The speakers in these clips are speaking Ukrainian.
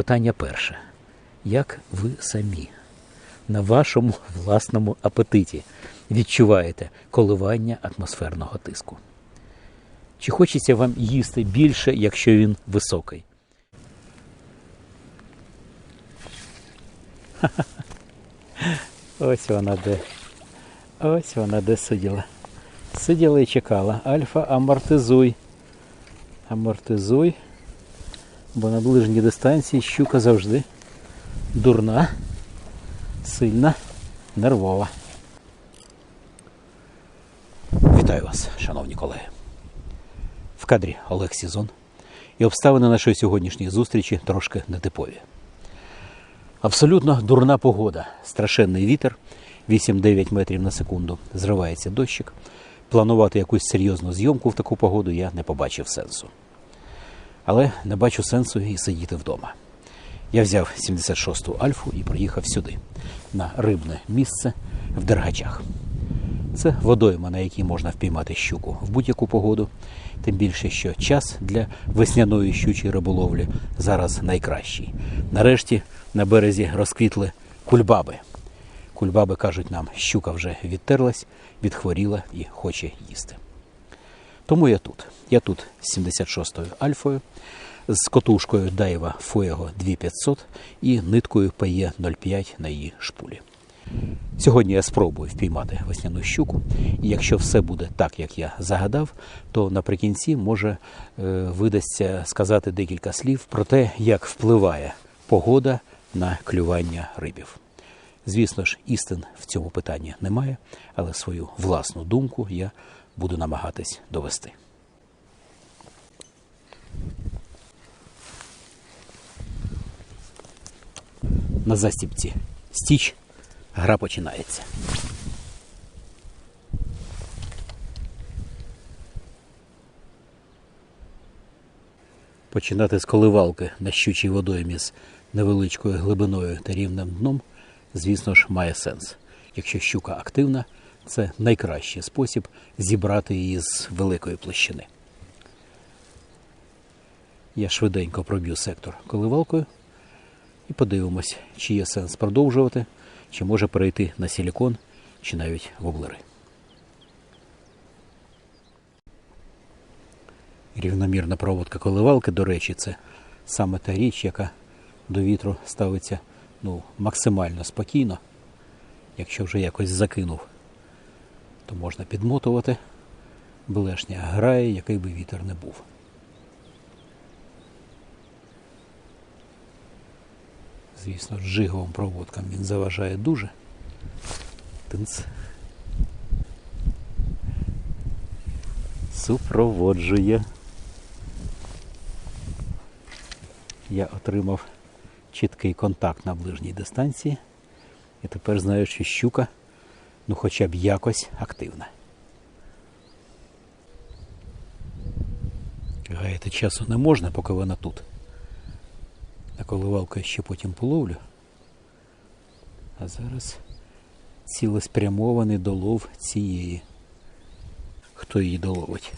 Питання перше. Як ви самі на вашому власному апетиті відчуваєте коливання атмосферного тиску? Чи хочеться вам їсти більше, якщо він високий? Ось вона де. Ось вона де сиділа. Сиділа і чекала. Альфа, амортизуй. Амортизуй. Бо на ближній дистанції щука завжди дурна, сильна, нервова. Вітаю вас, шановні колеги. В кадрі Олег Сізон. І обставини нашої сьогоднішньої зустрічі трошки нетипові. Абсолютно дурна погода, страшенний вітер, 8-9 метрів на секунду, зривається дощик. Планувати якусь серйозну зйомку в таку погоду я не побачив сенсу. Але не бачу сенсу і сидіти вдома. Я взяв 76-ту Альфу і приїхав сюди, на рибне місце в Дергачах. Це водойма, на якій можна впіймати щуку в будь-яку погоду. Тим більше, що час для весняної щучої риболовлі зараз найкращий. Нарешті на березі розквітли кульбаби. Кульбаби кажуть нам, щука вже відтерлась, відхворіла і хоче їсти. Тому я тут. Я тут з 76-ю альфою, з котушкою Дайва Fuego 2500 і ниткою PE 05 на її шпулі. Сьогодні я спробую впіймати весняну щуку, і якщо все буде так, як я загадав, то наприкінці може е, видасться сказати декілька слів про те, як впливає погода на клювання рибів. Звісно ж, істин в цьому питанні немає, але свою власну думку я буду намагатись довести. На застіпці стіч гра починається. Починати з коливалки на щучій водоймі з невеличкою глибиною та рівним дном, звісно ж, має сенс. Якщо щука активна, це найкращий спосіб зібрати її з великої площини. Я швиденько проб'ю сектор коливалкою і подивимось, чи є сенс продовжувати, чи може перейти на силікон, чи навіть воблери. Рівномірна проводка коливалки, до речі, це саме та річ, яка до вітру ставиться ну, максимально спокійно. Якщо вже якось закинув, то можна підмотувати. Блешня грає, який би вітер не був. Звісно, джиговим проводкам він заважає дуже. Тинц. Супроводжує. Я отримав чіткий контакт на ближній дистанції. І тепер знаю, що щука ну хоча б якось активна. Гаяти часу не можна, поки вона тут. А коливалку я ще потім половлю. А зараз цілеспрямований долов цієї. Хто її доловить?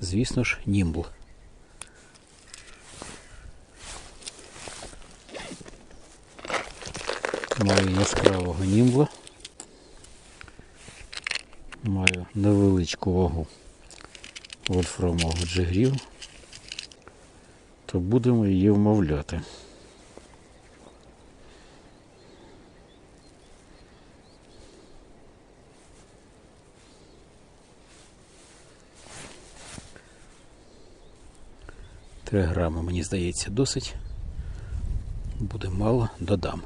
Звісно ж, німбл. Маю яскравого німбла. Маю невеличку вагу вольфрамового джигрів. То будемо її вмовляти. Три грами, мені здається, досить. Буде мало, додам.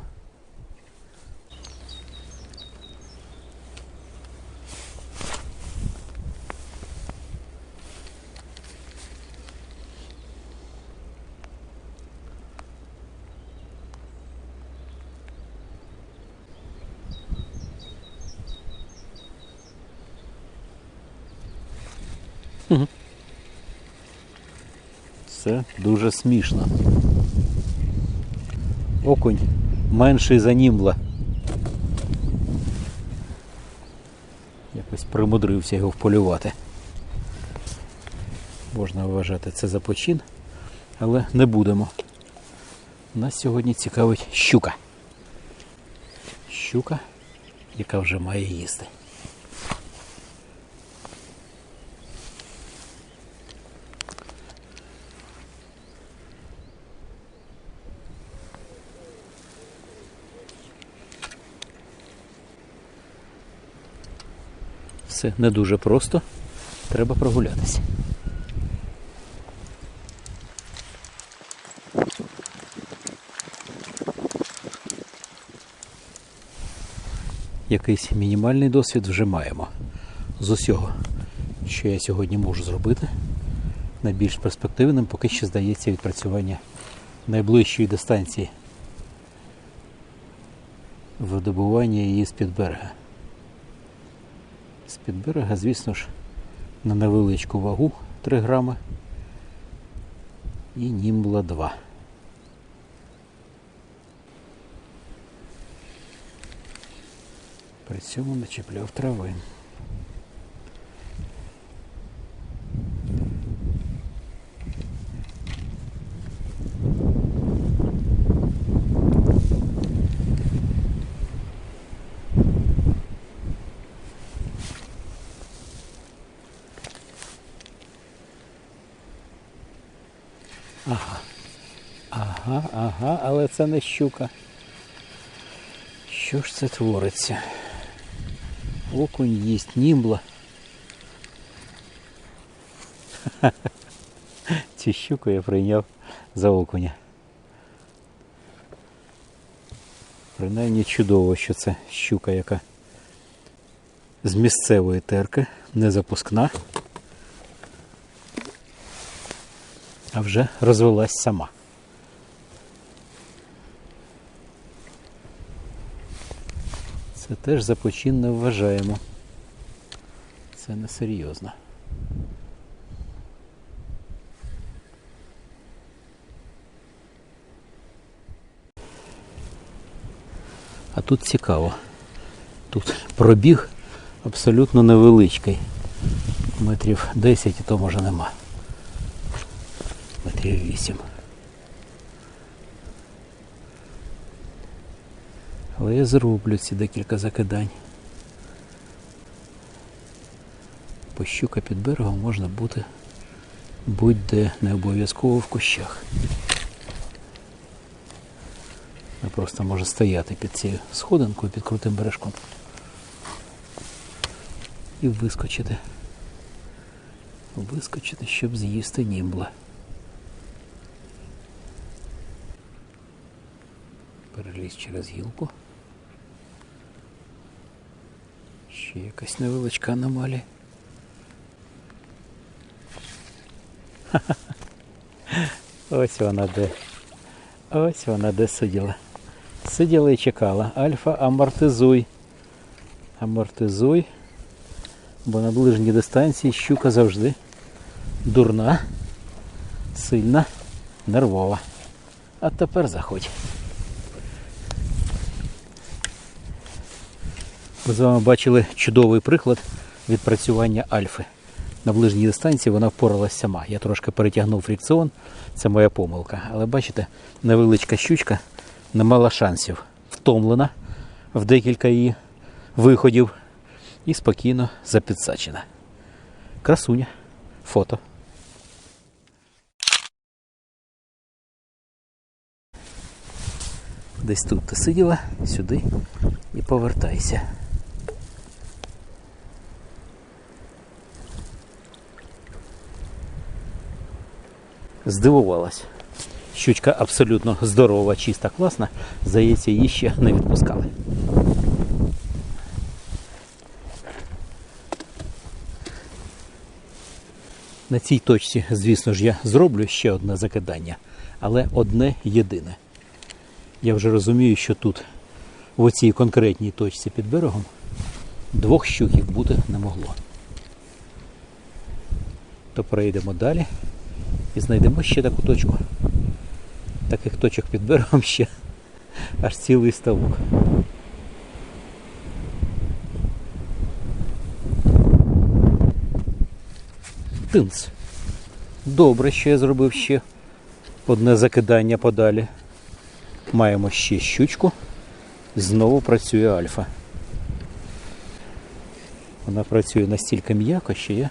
Це дуже смішно. Окунь менший за німбла. Якось примудрився його вполювати. Можна вважати це за почин, але не будемо. Нас сьогодні цікавить щука. Щука, яка вже має їсти. Все не дуже просто. Треба прогулятися. Якийсь мінімальний досвід вже маємо. З усього, що я сьогодні можу зробити, найбільш перспективним поки що здається відпрацювання найближчої дистанції видобування її з-під берега. З-під берега, звісно ж, на невеличку вагу 3 грами і німбла 2. При цьому начепляв трави. Ага, ага, але це не щука. Що ж це твориться? Окунь їсть німбла. Цю щуку я прийняв за окуня. Принаймні чудово, що це щука, яка з місцевої терки, не запускна, а вже розвелась сама. Це теж за почин не вважаємо. Це несерйозно. А тут цікаво. Тут пробіг абсолютно невеличкий. Метрів 10 і то може нема. Метрів 8. Але я зроблю ці декілька закидань. Бо щука під берегом можна бути будь-де не обов'язково в кущах. Вона просто може стояти під цією сходинкою, під крутим бережком. І вискочити. Вискочити, щоб з'їсти німбла. Переліз через гілку. Ще якась невеличка аномалія. Ось вона де. Ось вона де сиділа. Сиділа і чекала. Альфа, амортизуй. Амортизуй. Бо на ближній дистанції щука завжди дурна, сильна, нервова. А тепер заходь. Ми з вами бачили чудовий приклад відпрацювання альфи. На ближній дистанції вона впоралась сама. Я трошки перетягнув фрикціон, це моя помилка. Але бачите, невеличка щучка не мала шансів. Втомлена в декілька її виходів і спокійно запідсачена. Красуня. Фото. Десь тут ти сиділа, сюди і повертайся. Здивувалась. Щучка абсолютно здорова, чиста, класна. Здається, її ще не відпускали. На цій точці, звісно ж, я зроблю ще одне закидання, але одне єдине. Я вже розумію, що тут, в оцій конкретній точці під берегом, двох щуків бути не могло. То перейдемо далі і знайдемо ще таку точку. Таких точок під берегом ще аж цілий ставок. Тинц. Добре, що я зробив ще одне закидання подалі. Маємо ще щучку. Знову працює альфа. Вона працює настільки м'яко, що я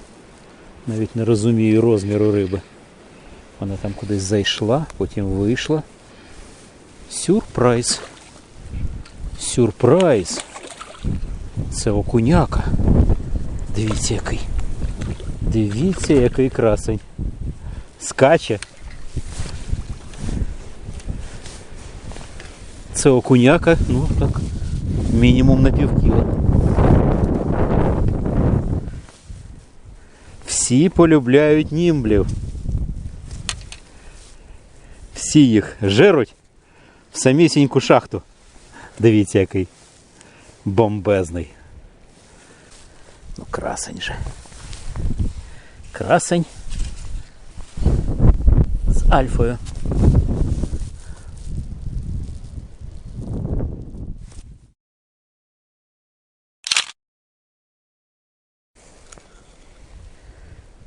навіть не розумію розміру риби. Вона там кудись зайшла, потім вийшла. Сюрприз. Сюрприз. Це окуняка. Дивіться який. Дивіться, який красень. Скаче. Це окуняка, ну так, мінімум на півкіла. Всі полюбляють німблів. Всі їх жеруть в самісіньку шахту. Дивіться, який бомбезний. Ну, красень же. Красень з альфою.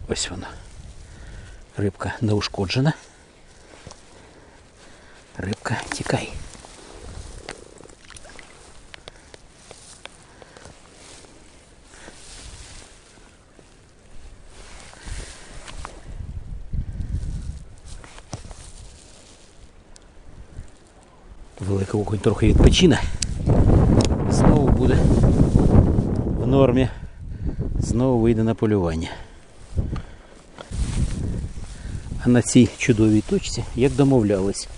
Ось вона. Рибка не ушкоджена. Рибка, тікай. Великий окунь трохи відпочине. Знову буде в нормі. Знову вийде на полювання. А на цій чудовій точці, як домовлялись,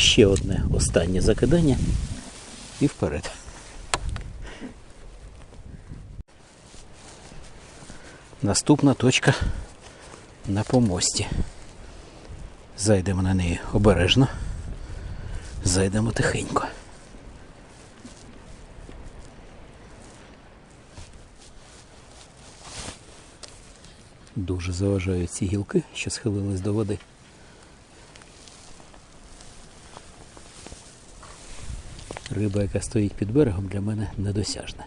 ще одне останнє закидання і вперед. Наступна точка на помості. Зайдемо на неї обережно. Зайдемо тихенько. Дуже заважають ці гілки, що схилились до води. Риба, яка стоїть під берегом, для мене недосяжна.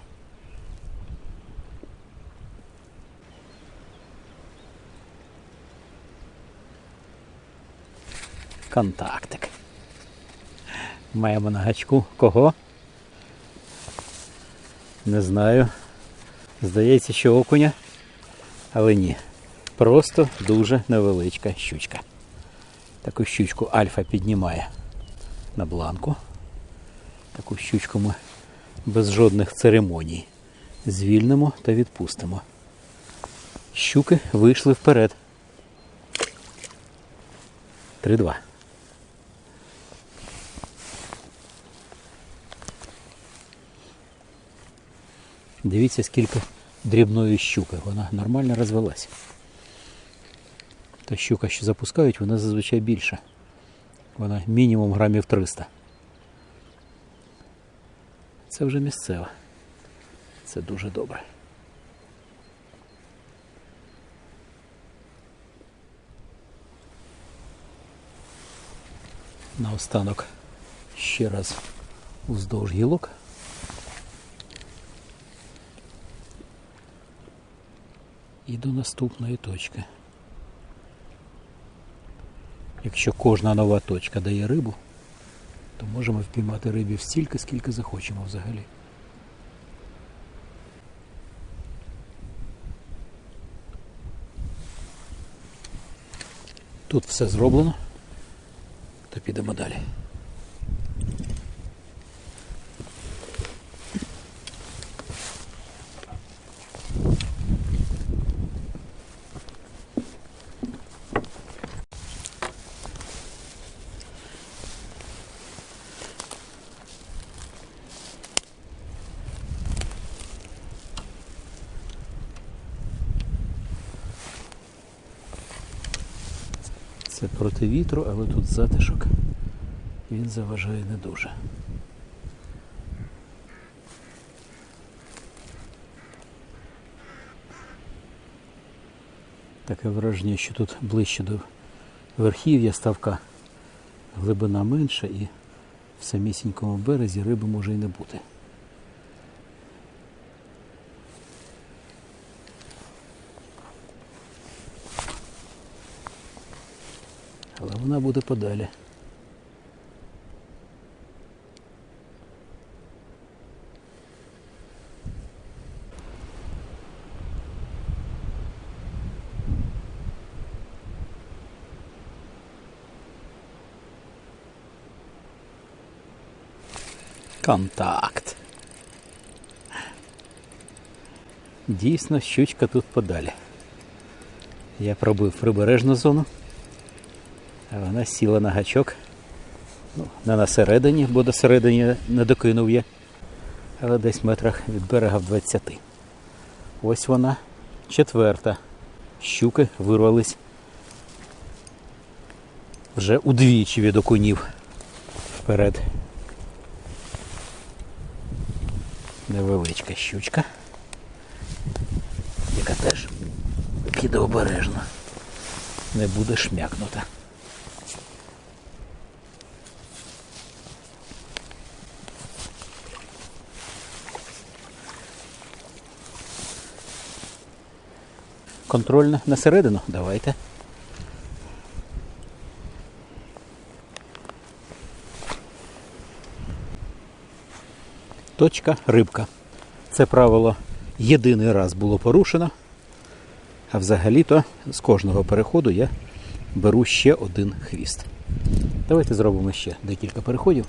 Контактик. Маємо на гачку кого? Не знаю. Здається, що окуня. Але ні. Просто дуже невеличка щучка. Таку щучку альфа піднімає на бланку. Таку щучку ми без жодних церемоній звільнимо та відпустимо. Щуки вийшли вперед. 3-2. Дивіться, скільки дрібної щуки. Вона нормально розвелась. Та щука, що запускають, вона зазвичай більша. Вона мінімум грамів 300. Це вже місцева. Це дуже добре. Наостанок ще раз уздовж гілок. І до наступної точки. Якщо кожна нова точка дає рибу, то можемо впіймати рибів стільки, скільки захочемо взагалі. Тут все зроблено, то підемо далі. Це проти вітру, але тут затишок. Він заважає не дуже. Таке враження, що тут ближче до верхів'я ставка глибина менша і в самісінькому березі риби може і не бути. вона буде подалі. Контакт. Дійсно, щучка тут подалі. Я пробив прибережну зону вона сіла на гачок. Ну, не на середині, бо до середини не докинув я, але десь в метрах від берега в 20. Ось вона, четверта. Щуки вирвались вже удвічі від окунів вперед. Невеличка щучка, яка теж піде обережно, не буде шмякнута. Контрольне на середину, давайте. Точка рибка. Це правило єдиний раз було порушено. А взагалі-то з кожного переходу я беру ще один хвіст. Давайте зробимо ще декілька переходів.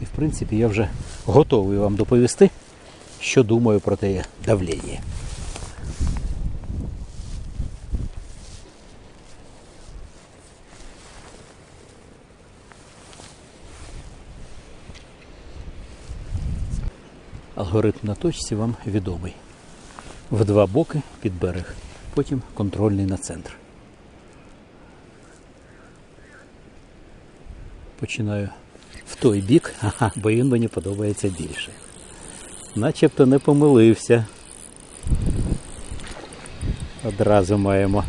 І в принципі я вже готовий вам доповісти, що думаю про те давлення. Алгоритм на точці вам відомий. В два боки під берег, потім контрольний на центр. Починаю в той бік, бо він мені подобається більше. Начебто не помилився. Одразу маємо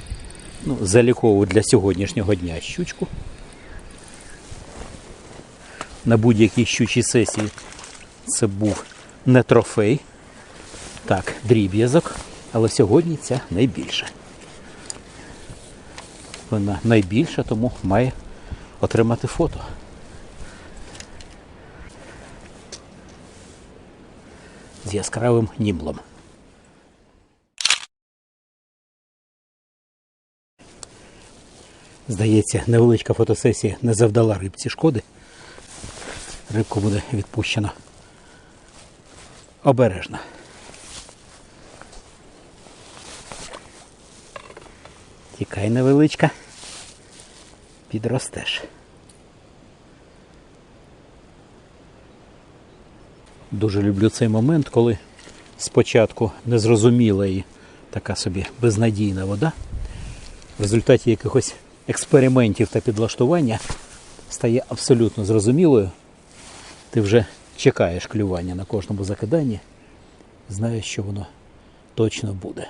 ну, залікову для сьогоднішнього дня щучку. На будь-якій щучій сесії це був не трофей. Так, дріб'язок, але сьогодні ця найбільша. Вона найбільша, тому має отримати фото. З яскравим німблом. Здається, невеличка фотосесія не завдала рибці шкоди. Рибку буде відпущено обережно. Тікай невеличка. Підростеш. Дуже люблю цей момент, коли спочатку незрозуміла і така собі безнадійна вода. В результаті якихось експериментів та підлаштування стає абсолютно зрозумілою. Ти вже чекаєш клювання на кожному закиданні, знаєш, що воно точно буде.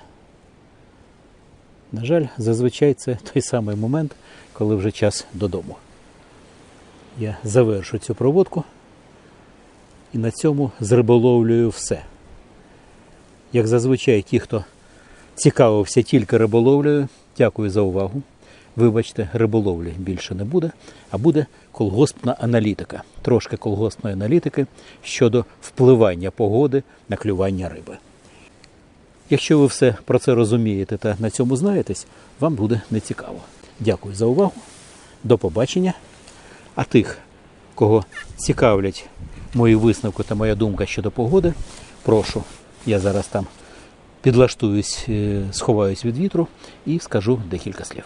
На жаль, зазвичай це той самий момент, коли вже час додому. Я завершу цю проводку і на цьому зриболовлюю все. Як зазвичай ті, хто цікавився тільки риболовлею, дякую за увагу. Вибачте, риболовлі більше не буде, а буде колгоспна аналітика. Трошки колгоспної аналітики щодо впливання погоди на клювання риби. Якщо ви все про це розумієте та на цьому знаєтесь, вам буде нецікаво. Дякую за увагу. До побачення. А тих, кого цікавлять мої висновки та моя думка щодо погоди, прошу, я зараз там підлаштуюсь, е, сховаюсь від вітру і скажу декілька слів.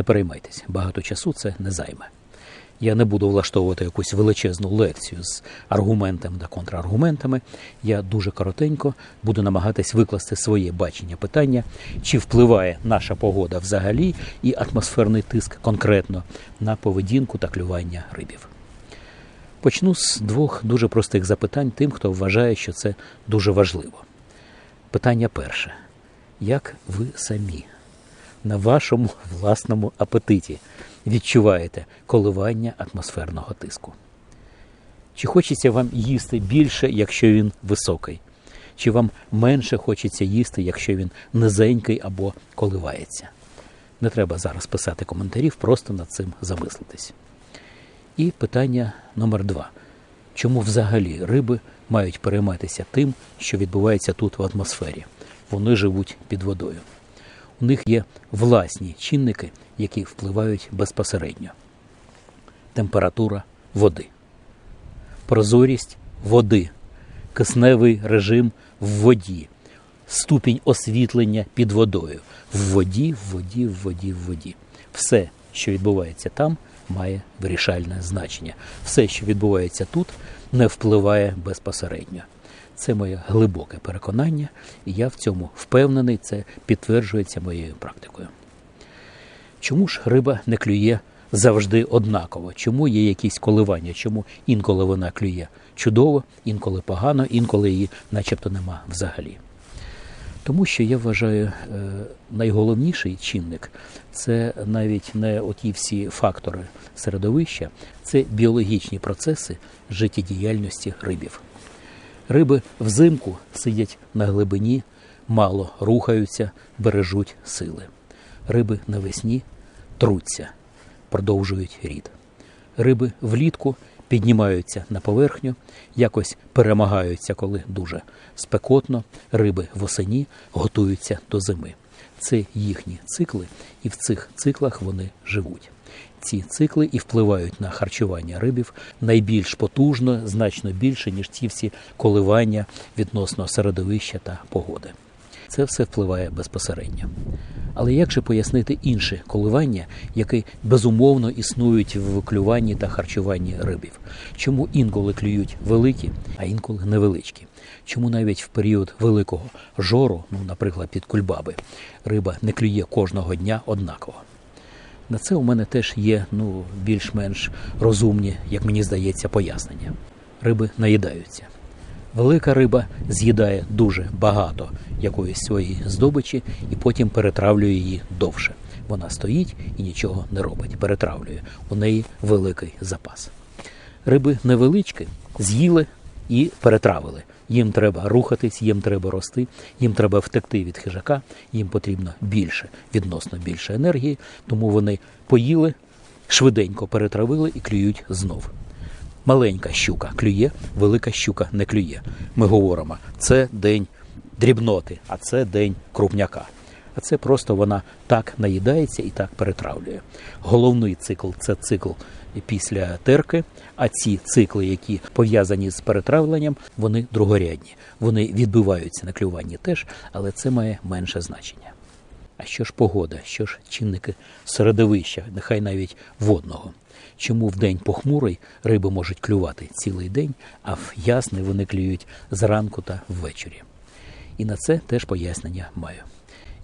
Не переймайтесь, багато часу це не займе. Я не буду влаштовувати якусь величезну лекцію з аргументами та контраргументами. Я дуже коротенько буду намагатись викласти своє бачення питання, чи впливає наша погода взагалі і атмосферний тиск конкретно на поведінку та клювання рибів. Почну з двох дуже простих запитань тим, хто вважає, що це дуже важливо. Питання перше: як ви самі на вашому власному апетиті відчуваєте коливання атмосферного тиску? Чи хочеться вам їсти більше, якщо він високий? Чи вам менше хочеться їсти, якщо він низенький або коливається? Не треба зараз писати коментарів, просто над цим замислитись. І питання номер два. Чому взагалі риби мають перейматися тим, що відбувається тут в атмосфері? Вони живуть під водою. У них є власні чинники, які впливають безпосередньо. Температура води. прозорість води, кисневий режим в воді, ступінь освітлення під водою. В воді, в воді, в воді, в воді. Все, що відбувається там, має вирішальне значення. Все, що відбувається тут, не впливає безпосередньо. Це моє глибоке переконання, і я в цьому впевнений, це підтверджується моєю практикою. Чому ж риба не клює завжди однаково? Чому є якісь коливання? Чому інколи вона клює чудово, інколи погано, інколи її начебто нема взагалі? Тому що я вважаю, е, найголовніший чинник це навіть не оті всі фактори середовища, це біологічні процеси життєдіяльності рибів. Риби взимку сидять на глибині, мало рухаються, бережуть сили. Риби навесні труться, продовжують рід. Риби влітку піднімаються на поверхню, якось перемагаються, коли дуже спекотно. Риби восені готуються до зими. Це їхні цикли, і в цих циклах вони живуть. Ці цикли і впливають на харчування рибів найбільш потужно, значно більше, ніж ці всі коливання відносно середовища та погоди. Це все впливає безпосередньо. Але як же пояснити інші коливання, які безумовно існують в клюванні та харчуванні рибів? Чому інколи клюють великі, а інколи невеличкі? Чому навіть в період великого жору, ну, наприклад, під кульбаби, риба не клює кожного дня однаково? На це у мене теж є ну, більш-менш розумні, як мені здається, пояснення. Риби наїдаються. Велика риба з'їдає дуже багато якоїсь своєї здобичі і потім перетравлює її довше. Вона стоїть і нічого не робить, перетравлює. У неї великий запас. Риби невеличкі з'їли і перетравили. Їм треба рухатись, їм треба рости, їм треба втекти від хижака, їм потрібно більше, відносно більше енергії, тому вони поїли, швиденько перетравили і клюють знов. Маленька щука клює, велика щука не клює. Ми говоримо, це день дрібноти, а це день крупняка. А це просто вона так наїдається і так перетравлює. Головний цикл це цикл після терки, а ці цикли, які пов'язані з перетравленням, вони другорядні. Вони відбиваються на клюванні теж, але це має менше значення. А що ж погода, що ж чинники середовища, нехай навіть водного? Чому в день похмурий риби можуть клювати цілий день, а в ясний вони клюють зранку та ввечері? І на це теж пояснення маю.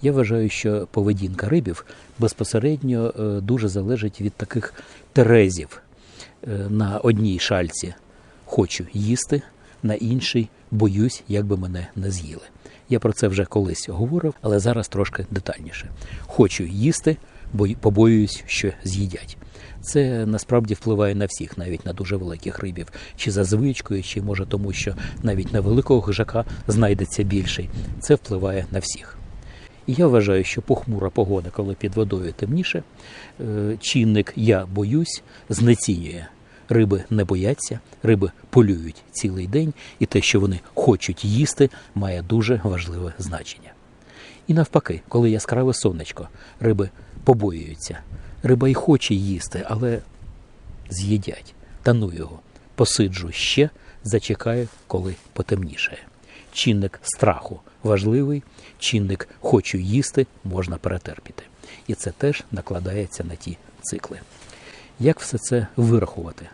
Я вважаю, що поведінка рибів безпосередньо е, дуже залежить від таких терезів. Е, На одній шальці хочу їсти, на іншій боюсь, як би мене не з'їли. Я про це вже колись говорив, але зараз трошки детальніше. Хочу їсти, бо побоююсь, що з'їдять. Це насправді впливає на всіх, навіть на дуже великих рибів, чи за звичкою, чи може тому, що навіть на великого хижака знайдеться більший. Це впливає на всіх. Я вважаю, що похмура погода, коли під водою темніше, е, чинник я боюсь знецінює. Риби не бояться, риби полюють цілий день, і те, що вони хочуть їсти, має дуже важливе значення. І навпаки, коли яскраве сонечко, риби побоюються. Риба й хоче їсти, але з'їдять. Та ну його. Посиджу ще, зачекаю, коли потемнішає. Чинник страху важливий, чинник хочу їсти можна перетерпіти. І це теж накладається на ті цикли. Як все це вирахувати?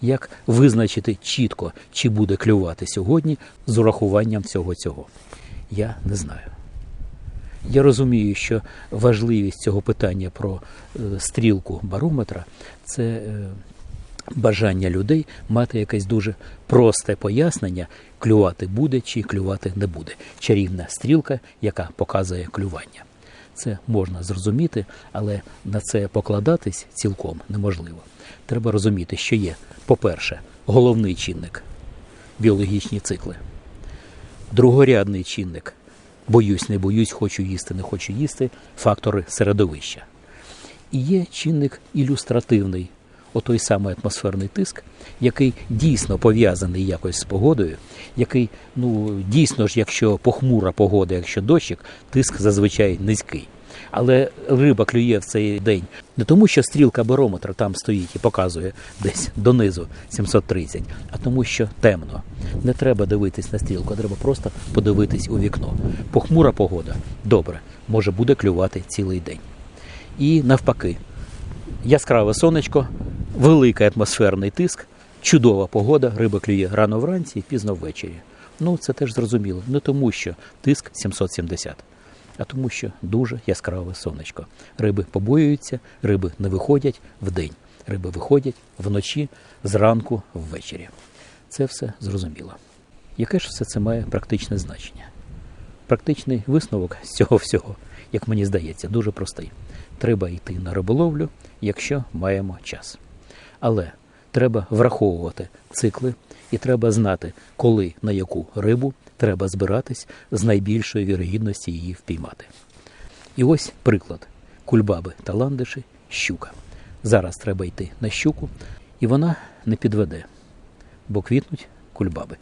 Як визначити чітко, чи буде клювати сьогодні з урахуванням всього цього? Я не знаю. Я розумію, що важливість цього питання про е, стрілку барометра це е, бажання людей мати якесь дуже просте пояснення, клювати буде чи клювати не буде. Чарівна стрілка, яка показує клювання. Це можна зрозуміти, але на це покладатись цілком неможливо. Треба розуміти, що є, по-перше, головний чинник біологічні цикли, другорядний чинник боюсь, не боюсь, хочу їсти, не хочу їсти фактори середовища. І є чинник ілюстративний, отой самий атмосферний тиск, який дійсно пов'язаний якось з погодою, який, ну, дійсно ж, якщо похмура погода, якщо дощик, тиск зазвичай низький. Але риба клює в цей день не тому, що стрілка барометра там стоїть і показує десь донизу 730, а тому, що темно. Не треба дивитись на стрілку, а треба просто подивитись у вікно. Похмура погода добре, може буде клювати цілий день. І навпаки, яскраве сонечко, великий атмосферний тиск, чудова погода, риба клює рано вранці і пізно ввечері. Ну, це теж зрозуміло. Не тому, що тиск 770, а тому, що дуже яскраве сонечко. Риби побоюються, риби не виходять вдень. Риби виходять вночі, зранку, ввечері. Це все зрозуміло. Яке ж все це має практичне значення? Практичний висновок з цього всього, як мені здається, дуже простий. Треба йти на риболовлю, якщо маємо час. Але треба враховувати цикли і треба знати, коли на яку рибу треба збиратись з найбільшої вірогідності її впіймати. І ось приклад: кульбаби та ландиші, щука. Зараз треба йти на щуку, і вона не підведе, бо квітнуть кульбаби.